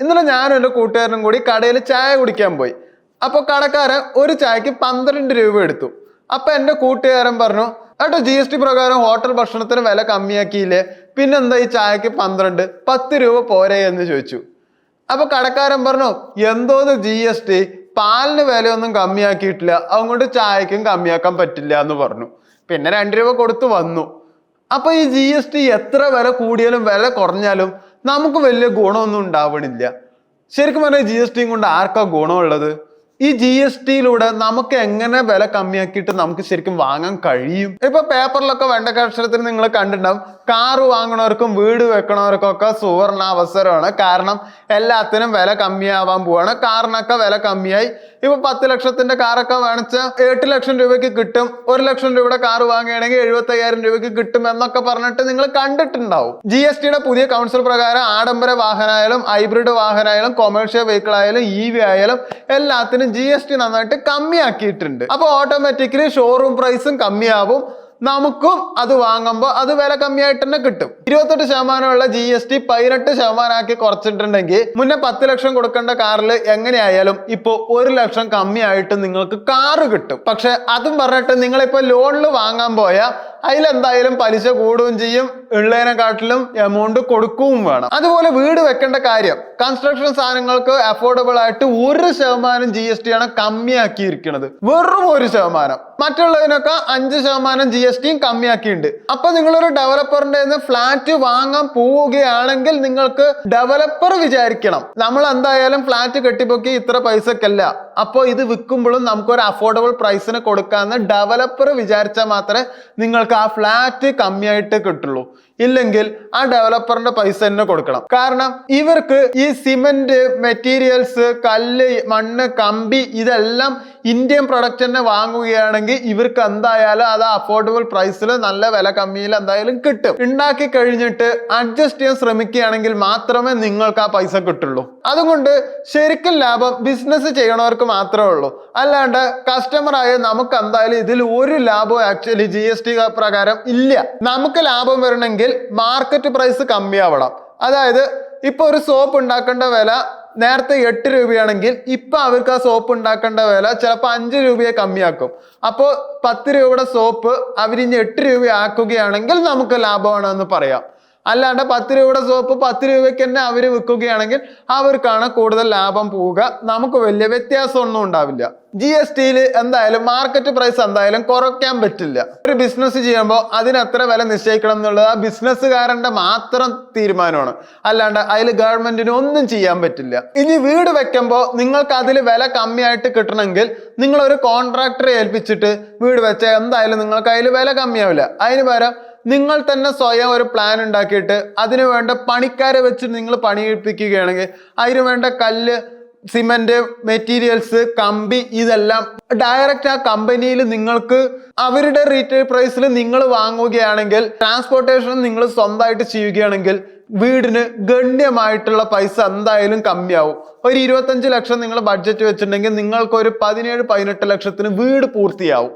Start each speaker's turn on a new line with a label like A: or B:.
A: ഇന്നലെ ഞാനും എന്റെ കൂട്ടുകാരനും കൂടി കടയിൽ ചായ കുടിക്കാൻ പോയി. അപ്പോൾ കടക്കാരൻ ഒരു ചായക്ക് പന്ത്രണ്ട് രൂപ എടുത്തു. അപ്പോൾ എന്റെ കൂട്ടുകാരൻ പറഞ്ഞു ഏട്ടോ ജി എസ് ടി പ്രകാരം ഹോട്ടൽ ഭക്ഷണത്തിന് വില കമ്മിയാക്കിയില്ലേ? പിന്നെന്താ ഈ ചായക്ക് പന്ത്രണ്ട്? പത്ത് രൂപ പോരെ എന്ന് ചോദിച്ചു. അപ്പോൾ കടക്കാരൻ പറഞ്ഞു എന്തോന്ന് ജി എസ് ടി പാലിന് വിലയൊന്നും കമ്മിയാക്കിയിട്ടില്ല. അതുകൊണ്ട് ചായക്കും കമ്മിയാക്കാൻ പറ്റില്ല എന്ന് പറഞ്ഞു. പിന്നെ രണ്ട് രൂപ കൊടുത്തു വന്നു. അപ്പോൾ ഈ ജി എസ് ടി എത്ര വില കൂടിയാലും വില കുറഞ്ഞാലും നമുക്ക് വലിയ ഗുണമൊന്നും ഉണ്ടാവണില്ല. ശരിക്കും പറഞ്ഞാൽ ജി എസ് ടിയും കൊണ്ട് ആർക്കാ ഗുണമുള്ളത്? ഈ ജി എസ് ടിയിലൂടെ നമുക്ക് എങ്ങനെ വില കമ്മിയാക്കിയിട്ട് നമുക്ക് ശരിക്കും വാങ്ങാൻ കഴിയും? ഇപ്പൊ പേപ്പറിലൊക്കെ വേണ്ട കക്ഷരത്തിന് നിങ്ങൾ കണ്ടിട്ടുണ്ടാവും. കാറ് വാങ്ങണവർക്കും വീട് വെക്കണവർക്കും ഒക്കെ സുവർണ അവസരമാണ്. കാരണം എല്ലാത്തിനും വില കമ്മിയാവാൻ പോവാണ്. കാറിനൊക്കെ വില കമ്മിയായി. ഇപ്പൊ പത്ത് ലക്ഷത്തിന്റെ കാറൊക്കെ വാങ്ങിച്ച എട്ട് ലക്ഷം രൂപയ്ക്ക് കിട്ടും. ഒരു ലക്ഷം രൂപയുടെ കാർ വാങ്ങുകയാണെങ്കിൽ എഴുപത്തയ്യായിരം രൂപയ്ക്ക് കിട്ടും എന്നൊക്കെ പറഞ്ഞിട്ട് നിങ്ങൾ കണ്ടിട്ടുണ്ടാവും. ജി എസ് ടിയുടെ പുതിയ കൗൺസിൽ പ്രകാരം ആഡംബര വാഹനമായാലും ഹൈബ്രിഡ് വാഹനമായാലും കൊമേഴ്ഷ്യൽ വെഹിക്കിൾ ആയാലും ഇ വി ആയാലും എല്ലാത്തിനും ജി എസ് ടി നന്നായിട്ട് കമ്മിയാക്കിയിട്ടുണ്ട്. അപ്പോൾ ഓട്ടോമാറ്റിക്കലി ഷോറൂം പ്രൈസും കമ്മിയാവും. നമുക്കും അത് വാങ്ങുമ്പോൾ അത് വില കമ്മിയായിട്ട് തന്നെ കിട്ടും. ഇരുപത്തെട്ട് ശതമാനമുള്ള ജി എസ് ടി പതിനെട്ട് ശതമാനമാക്കി കുറച്ചിട്ടുണ്ടെങ്കിൽ മുന്നേ പത്ത് ലക്ഷം കൊടുക്കേണ്ട കാറിൽ എങ്ങനെയായാലും ഇപ്പോൾ ഒരു ലക്ഷം കമ്മിയായിട്ട് നിങ്ങൾക്ക് കാറ് കിട്ടും. പക്ഷെ അതും പറഞ്ഞിട്ട് നിങ്ങളിപ്പോൾ ലോണിൽ വാങ്ങാൻ പോയാൽ അതിലെന്തായാലും പലിശ കൂടുകയും ചെയ്യും. ഉള്ളതിനെക്കാട്ടിലും എമൗണ്ട് കൊടുക്കുകയും വേണം. അതുപോലെ വീട് വെക്കേണ്ട കാര്യം. കൺസ്ട്രക്ഷൻ സാധനങ്ങൾക്ക് അഫോർഡബിൾ ആയിട്ട് ഒരു ശതമാനം ജി എസ് ടി ആണ് കമ്മിയാക്കിയിരിക്കുന്നത്. വെറും ഒരു ശതമാനം. മറ്റുള്ളതിനൊക്കെ അഞ്ച് ശതമാനം ജി എസ് ടിയും കമ്മിയാക്കിയിട്ടുണ്ട്. അപ്പൊ നിങ്ങളൊരു ഡെവലപ്പറിന്റെ ഫ്ലാറ്റ് വാങ്ങാൻ പോവുകയാണെങ്കിൽ നിങ്ങൾക്ക് ഡെവലപ്പർ വിചാരിക്കണം. നമ്മൾ എന്തായാലും ഫ്ലാറ്റ് കെട്ടിപ്പൊക്കി ഇത്ര പൈസക്കല്ല. അപ്പോൾ ഇത് വിൽക്കുമ്പോഴും നമുക്കൊരു അഫോർഡബിൾ പ്രൈസിന് കൊടുക്കാന്ന് ഡെവലപ്പർ വിചാരിച്ചാൽ മാത്രമേ നിങ്ങൾക്ക് ആ ഫ്ലാറ്റ് കമ്മിയായിട്ട് കിട്ടുള്ളൂ. ഇല്ലെങ്കിൽ ആ ഡെവലപ്പറിന്റെ പൈസ തന്നെ കൊടുക്കണം. കാരണം ഇവർക്ക് ഈ സിമെന്റ് മെറ്റീരിയൽസ് കല്ല് മണ്ണ് കമ്പി ഇതെല്ലാം ഇന്ത്യൻ പ്രൊഡക്റ്റ് തന്നെ വാങ്ങുകയാണെങ്കിൽ ഇവർക്ക് എന്തായാലും അത് അഫോർഡബിൾ പ്രൈസിൽ നല്ല വില കമ്മിയിൽ എന്തായാലും കിട്ടും. ഉണ്ടാക്കി കഴിഞ്ഞിട്ട് അഡ്ജസ്റ്റ് ചെയ്യാൻ ശ്രമിക്കുകയാണെങ്കിൽ മാത്രമേ നിങ്ങൾക്ക് ആ പൈസ കിട്ടുള്ളൂ. അതുകൊണ്ട് ശരിക്കും ലാഭം ബിസിനസ് ചെയ്യണവർക്ക് മാത്രമേ ഉള്ളൂ. അല്ലാണ്ട് കസ്റ്റമർ ആയ നമുക്ക് എന്തായാലും ഇതിൽ ഒരു ലാഭം ആക്ച്വലി ജി എസ് ടി പ്രകാരം ഇല്ല. നമുക്ക് ലാഭം വരണമെങ്കിൽ മാർക്കറ്റ് പ്രൈസ് കമ്മിയാവണം. അതായത് ഇപ്പൊ ഒരു സോപ്പ് ഉണ്ടാക്കേണ്ട വില നേരത്തെ എട്ട് രൂപയാണെങ്കിൽ ഇപ്പൊ അവർക്ക് ആ സോപ്പ് ഉണ്ടാക്കേണ്ട വില ചിലപ്പോൾ അഞ്ച് രൂപയെ കമ്മിയാക്കും. അപ്പോൾ പത്ത് രൂപയുടെ സോപ്പ് അവരിഞ്ഞ് എട്ട് രൂപയാക്കുകയാണെങ്കിൽ നമുക്ക് ലാഭമാണ് എന്ന് പറയാം. അല്ലാണ്ട് പത്ത് രൂപയുടെ സോപ്പ് പത്ത് രൂപയ്ക്ക് തന്നെ അവർ വിൽക്കുകയാണെങ്കിൽ അവർക്കാണ് കൂടുതൽ ലാഭം പോവുക. നമുക്ക് വലിയ വ്യത്യാസമൊന്നും ഉണ്ടാവില്ല. ജി എസ് ടിയിൽ എന്തായാലും മാർക്കറ്റ് പ്രൈസ് എന്തായാലും കുറയ്ക്കാൻ പറ്റില്ല. ഒരു ബിസിനസ് ചെയ്യുമ്പോൾ അതിനെത്ര വില നിശ്ചയിക്കണം എന്നുള്ളത് ആ ബിസിനസ്സുകാരന്റെ മാത്രം തീരുമാനമാണ്. അല്ലാണ്ട് അതിൽ ഗവൺമെന്റിന് ഒന്നും ചെയ്യാൻ പറ്റില്ല. ഇനി വീട് വെക്കുമ്പോൾ നിങ്ങൾക്ക് അതിൽ വില കമ്മിയായിട്ട് കിട്ടണമെങ്കിൽ നിങ്ങൾ ഒരു കോൺട്രാക്ടറെ ഏൽപ്പിച്ചിട്ട് വീട് വെച്ചാൽ എന്തായാലും നിങ്ങൾക്ക് അതിൽ വില കമ്മിയാവില്ല. അതിന് പകരം നിങ്ങൾ തന്നെ സ്വയം ഒരു പ്ലാൻ ഉണ്ടാക്കിയിട്ട് അതിനു വേണ്ട പണിക്കാരെ വെച്ച് നിങ്ങൾ പണിയിപ്പിക്കുകയാണെങ്കിൽ അതിനു വേണ്ട കല്ല് സിമെന്റ് മെറ്റീരിയൽസ് കമ്പി ഇതെല്ലാം ഡയറക്റ്റ് ആ കമ്പനിയിൽ നിങ്ങൾക്ക് അവരുടെ റീറ്റെയിൽ പ്രൈസിൽ നിങ്ങൾ വാങ്ങുകയാണെങ്കിൽ ട്രാൻസ്പോർട്ടേഷൻ നിങ്ങൾ സ്വന്തമായിട്ട് ചെയ്യുകയാണെങ്കിൽ വീടിന് ഗണ്യമായിട്ടുള്ള പൈസ എന്തായാലും കമ്മിയാവും. ഒരു ഇരുപത്തഞ്ച് ലക്ഷം നിങ്ങൾ ബഡ്ജറ്റ് വെച്ചിട്ടുണ്ടെങ്കിൽ നിങ്ങൾക്ക് ഒരു പതിനേഴ് പതിനെട്ട് ലക്ഷത്തിന് വീട് പൂർത്തിയാവും.